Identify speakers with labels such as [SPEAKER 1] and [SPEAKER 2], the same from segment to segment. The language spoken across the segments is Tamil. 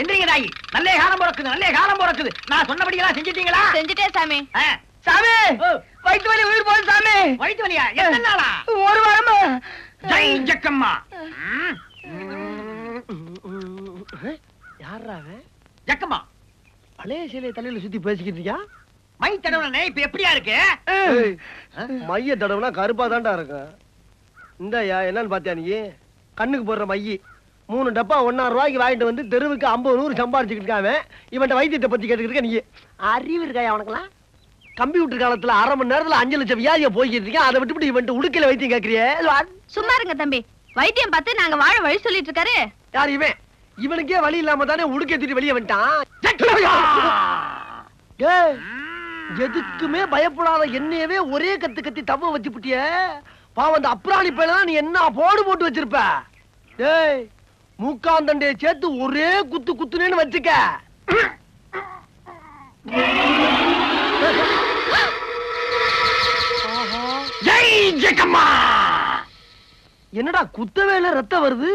[SPEAKER 1] எந்திரிங்க தாயி. நல்ல காலம் பிறக்குது நல்ல காலம் பிறக்குது. நான் சொன்னபடி எல்லாம் செஞ்சிட்டீங்களா?
[SPEAKER 2] செஞ்சுட்டேன் சாமி.
[SPEAKER 3] சாமி. வயிற்று வலி உயிர் போகுது சாமி.
[SPEAKER 1] வயித்து வலியா? எத்தனை நாளா?
[SPEAKER 3] ஒரு வாரமா.
[SPEAKER 1] ஜெய் ஜக்கம்மா.
[SPEAKER 3] யாரா அவன்
[SPEAKER 1] ஜக்கம்மா.
[SPEAKER 3] பழைய சிலையை தலையில சுத்தி பேசிக்கிட்டு இருக்கியா?
[SPEAKER 1] மை தடவை இப்ப எப்படியா இருக்கு?
[SPEAKER 3] மைய தடவுனா கருப்பா தான்டா இருக்கும் இந்தாயா என்னன்னு பாத்தியா நீ? கண்ணுக்கு போடுற மைய. மூணு டப்பா ஒன்னாயிரம் ரூபாய்க்கு வாங்கிட்டு வந்து தெருவுக்கு ஐம்பது நூறு சம்பாரிச்சுக்கிட்டு இருக்காம இவன்ட்ட வைத்தியத்தை பத்தி கேட்டுக்கிட்டு இருக்க நீ. அறிவு இருக்காயா அவனுக்குலாம் கம்ப்யூட்டர் காலத்துல அரை மணி நேரத்துல அஞ்சு லட்சம் வியாதியை போய்கிட்டு இருக்கேன். அதை விட்டுவிட்டு இவன்ட்டு உடுக்கையில வைத்தியம் கேட்கறியே
[SPEAKER 2] சும்மா இருங்க தம்பி. வைத்தியம் பார்த்து நாங்க வாழ வழி சொல்லிட்டு இருக்காரு.
[SPEAKER 3] யார் இவன்? இவனுக்கே வழி இல்லாம தானே உடுக்கேத்திட்டு வெளியே வந்துட்டான்? ஏய், எதுக்குமே பயப்படாத என்னையவே ஒரே கத்து கத்தி தவ வச்சு புட்டிய. பாவம் அந்த அப்ராணி பையனா நீ என்ன போடு போட்டு வச்சிருப்ப? டேய் மூக்காந்தண்டைய சேர்த்து ஒரே குத்து குத்துனேன்னு வச்சுக்க. என்னடா குத்தவே இல்ல ரத்தம் வருது?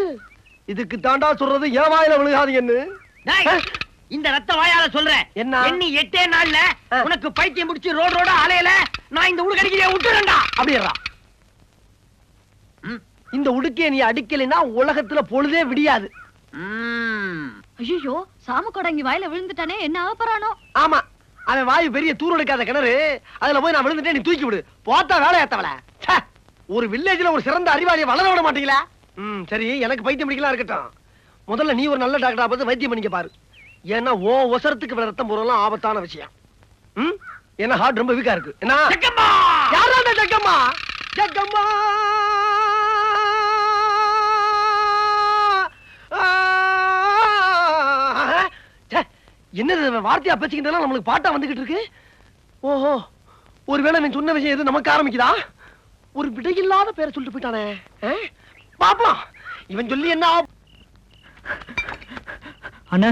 [SPEAKER 3] இதுக்கு தாண்டா சொல்றது ஏன் வாயில விழுகாதீங்கன்னு
[SPEAKER 1] இந்த ரத்த வாயால சொல்றேன்
[SPEAKER 3] என்ன?
[SPEAKER 1] எண்ணி எட்டே நாள்ல. உனக்கு பைத்தியம் முடிச்சு ரோடு ரோட அலையல நான் இந்த உடுக்கடிக்கிறே விட்டுறேன்டா
[SPEAKER 3] அப்படியா. இந்த உடுக்கைய நீ அடிக்கலைன்னா உலகத்துல பொழுதே விடியாது.
[SPEAKER 2] ஐயோ சாம கொடங்கி வாயில விழுந்துட்டானே என்ன ஆகப்பறானோ
[SPEAKER 3] ஆமா அவன் வாயு பெரிய தூர் எடுக்காத கிணறு அதுல போய் நான் விழுந்துட்டேன் நீ தூக்கி விடு. போத்தா வேலை ஏத்தவள. ஒரு வில்லேஜ்ல ஒரு சிறந்த அறிவாளியை வளர விட மாட்டீங்களா? ம் சரி எனக்கு பைத்தியம் பிடிக்கலாம் இருக்கட்டும். முதல்ல நீ ஒரு நல்ல டாக்டரா பார்த்து வைத்தியம் பண்ணிக்க பாரு. ஏன்னா ஓ ஒசரத்துக்கு ரத்தம் போறலாம் ஆபத்தான விஷயம். ம்? ஏன்னா ஹார்ட் ரொம்ப வீக்கா இருக்கு. என்ன?
[SPEAKER 1] ஜக்கம்மா!
[SPEAKER 3] யாரா அந்த ஜக்கம்மா? ஜக்கம்மா! என்னது வார்த்தையா பேசிக்கிட்டெல்லாம் நம்மளுக்கு பாட்டா வந்துகிட்டு இருக்கு? ஓஹோ ஒருவேளை இவன் சொன்ன விஷயம் எது நமக்கு ஆரம்பிக்குதா? ஒரு விடையில்லாத பேரை சொல்லிட்டு போயிட்டானே. பாப்பா இவன் சொல்லி என்ன
[SPEAKER 4] அண்ணா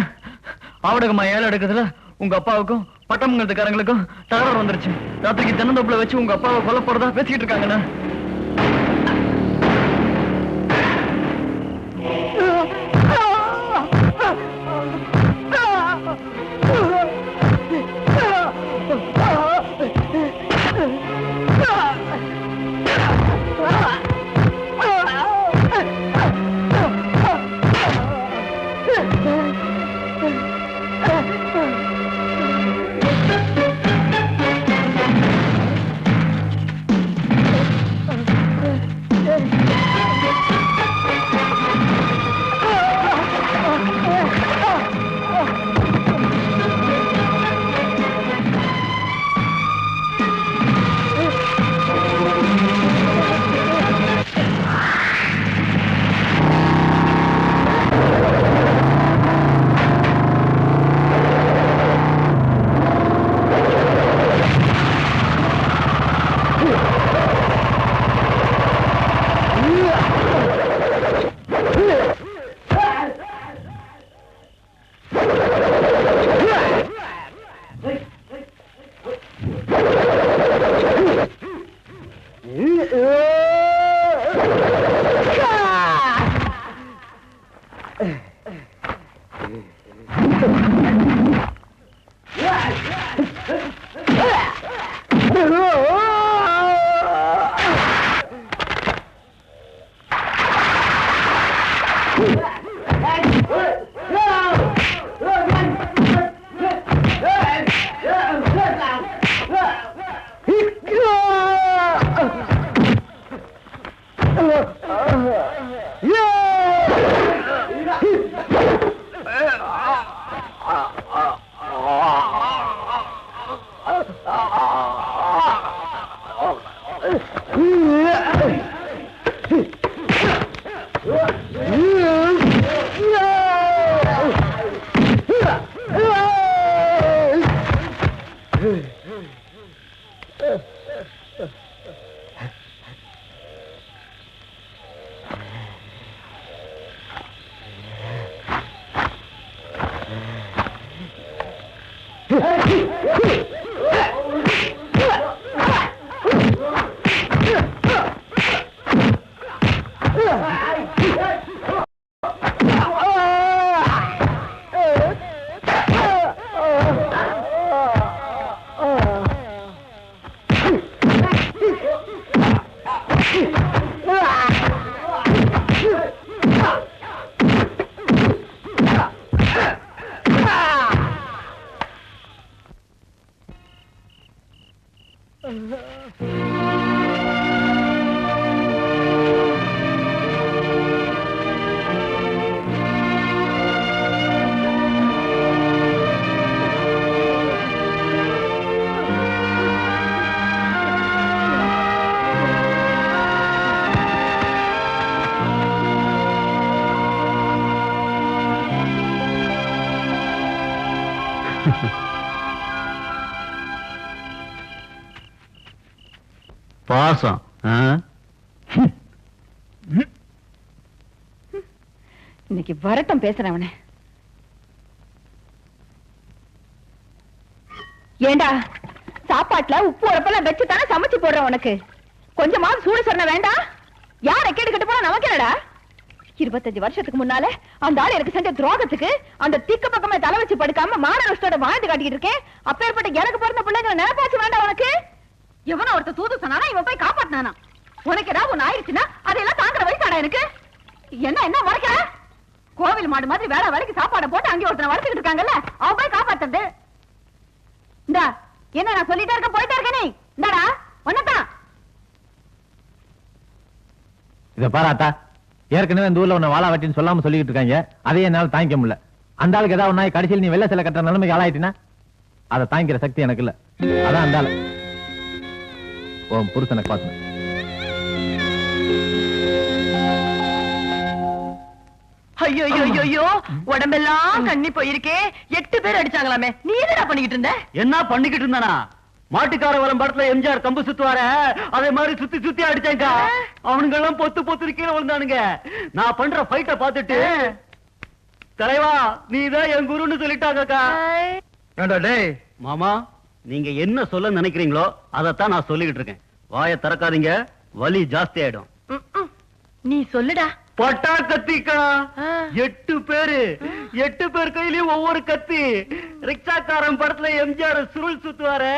[SPEAKER 4] ஆவடகமா ஏழை எடுக்கிறதுல உங்க அப்பாவுக்கும் பட்டமங்கலத்துக்காரங்களுக்கும் தகவல் வந்துருச்சு. ராத்திரிக்கு தென்னந்தோப்புல வச்சு உங்க அப்பாவை கொல்லப்படுறதா போறதா பேசிக்கிட்டு இருக்காங்கண்ணா.
[SPEAKER 5] பாசம்
[SPEAKER 6] இன்னைக்கு வரட்டும் பேசுறேன் அவனை. ஏண்டா சாப்பாட்டுல உப்பு உரப்பெல்லாம் வச்சு தானே சமைச்சு போடுறேன் உனக்கு? கொஞ்சமாவது சூடு சொன்ன வேண்டாம் யாரை கேட்டுக்கிட்டு போனா நமக்கு என்னடா? இருபத்தஞ்சு வருஷத்துக்கு முன்னால அந்த ஆள் எனக்கு செஞ்ச துரோகத்துக்கு அந்த திக்க பக்கமே தலை வச்சு படுக்காம மானவஷ்டோட வாழ்ந்து காட்டிட்டு இருக்கேன். அப்பேற்பட்ட எனக்கு பிறந்த பிள்ளைங்களை நினைப்பாச்சு வேண்டாம் உனக்கு? எவனோ ஒருத்த தூது சொன்னானா இவன் போய் காப்பாத்தினானா? உனக்கு ஏதாவது ஒண்ணு ஆயிடுச்சுன்னா அதையெல்லாம் தாங்குற வயசாடா எனக்கு? என்ன என்ன முறைக்கிற கோவில் மாடு மாதிரி வேலை வரைக்கும் சாப்பாடை போட்டு அங்கே ஒருத்தனை வளர்த்துக்கிட்டு இருக்காங்கல்ல அவன் போய் காப்பாத்துறது. இந்தா என்ன நான் சொல்லிட்டே இருக்க போயிட்டே இருக்க நீ. இந்தாடா ஒன்னதான்
[SPEAKER 7] இத பாராத்தா ஏற்கனவே இந்த ஊர்ல உன்னை வாழா வெட்டின்னு சொல்லாம சொல்லிட்டு இருக்காங்க. அதையே என்னால தாங்கிக்க முடியல. அந்த ஆளுக்கு ஏதாவது ஒண்ணாய் கடைசியில் நீ வெள்ள சில கட்டுற நிலைமைக்கு ஆளாயிட்டினா அதை தாங்கிக்கிற சக்தி எனக்கு இல்ல. அதான் அந்த ஆளு. உன் புருஷனை பாத்து
[SPEAKER 8] ஐயோ ஐயோ ஐயோ உடம்பெல்லாம் கண்ணி போயிருக்கே. எட்டு பேர் அடிச்சாங்களாமே. நீ என்னடா பண்ணிக்கிட்டு இருந்த?
[SPEAKER 5] என்ன பண்ணிக்கிட்டு இருந்தானா? மாட்டுக்கார வரம் படத்துல எம்ஜிஆர் கம்பு சுத்துவார அதே மாதிரி சுத்தி சுத்தி அடிச்சாங்க அவனுங்க எல்லாம் பொத்து பொத்து கீழே விழுந்தானுங்க. நான் பண்ற ஃபைட்ட பாத்துட்டு தலைவா நீதான் என் குருன்னு சொல்லிட்டாங்கக்கா.
[SPEAKER 3] ஏண்டா டேய்?
[SPEAKER 5] மாமா நீங்க என்ன சொல்ல நினைக்கிறீங்களோ அதத்தான் நான் சொல்லிக்கிட்டு இருக்கேன். வாயை திறக்காதீங்க வலி ஜாஸ்தி ஆயிடும்.
[SPEAKER 8] நீ சொல்லுடா.
[SPEAKER 5] பட்டா கத்திக்கா. எட்டு பேரு. எட்டு பேர் கையிலயும் ஒவ்வொரு கத்தி. ரிக்ஷாக்காரன் படத்துல எம்ஜிஆர் சுருள் சுத்துவாரு.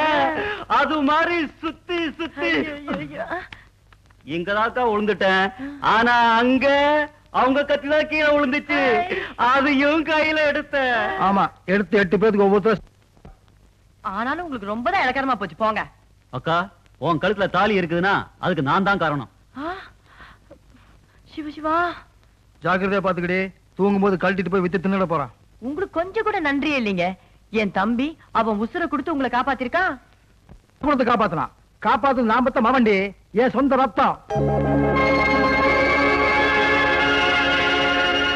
[SPEAKER 5] அது மாதிரி சுத்தி சுத்தி. இங்கதாக்கா விழுந்துட்டேன் ஆனா அங்க அவங்க கத்தி தான் கீழே விழுந்துச்சு அதையும் கையில எடுத்தேன்.
[SPEAKER 3] ஆமா எடுத்து எட்டு பேருக்கு ஒவ்வொருத்தர்
[SPEAKER 8] ஆனாலும் உங்களுக்கு ரொம்ப தான் இலக்காரமா போச்சு. போங்க.
[SPEAKER 5] அக்கா உன் கழுத்துல தாலி இருக்குதுன்னா அதுக்கு நான் தான் காரணம்.
[SPEAKER 8] ஆ, சிவ
[SPEAKER 3] ஜாக்கிரதையா பாத்துக்கிட்டே தூங்கும்போது கழட்டிட்டு போய் வித்து தின்னுட போறான்.
[SPEAKER 8] உங்களுக்கு கொஞ்சம் கூட நன்றியே இல்லைங்க. என் தம்பி அவன் உசுர கொடுத்து உங்களை காப்பாத்திருக்கான்.
[SPEAKER 3] குணத்தை காப்பாத்தலாம் காப்பாத்து நாமத்த மவண்டி என் சொந்த ரத்தம்.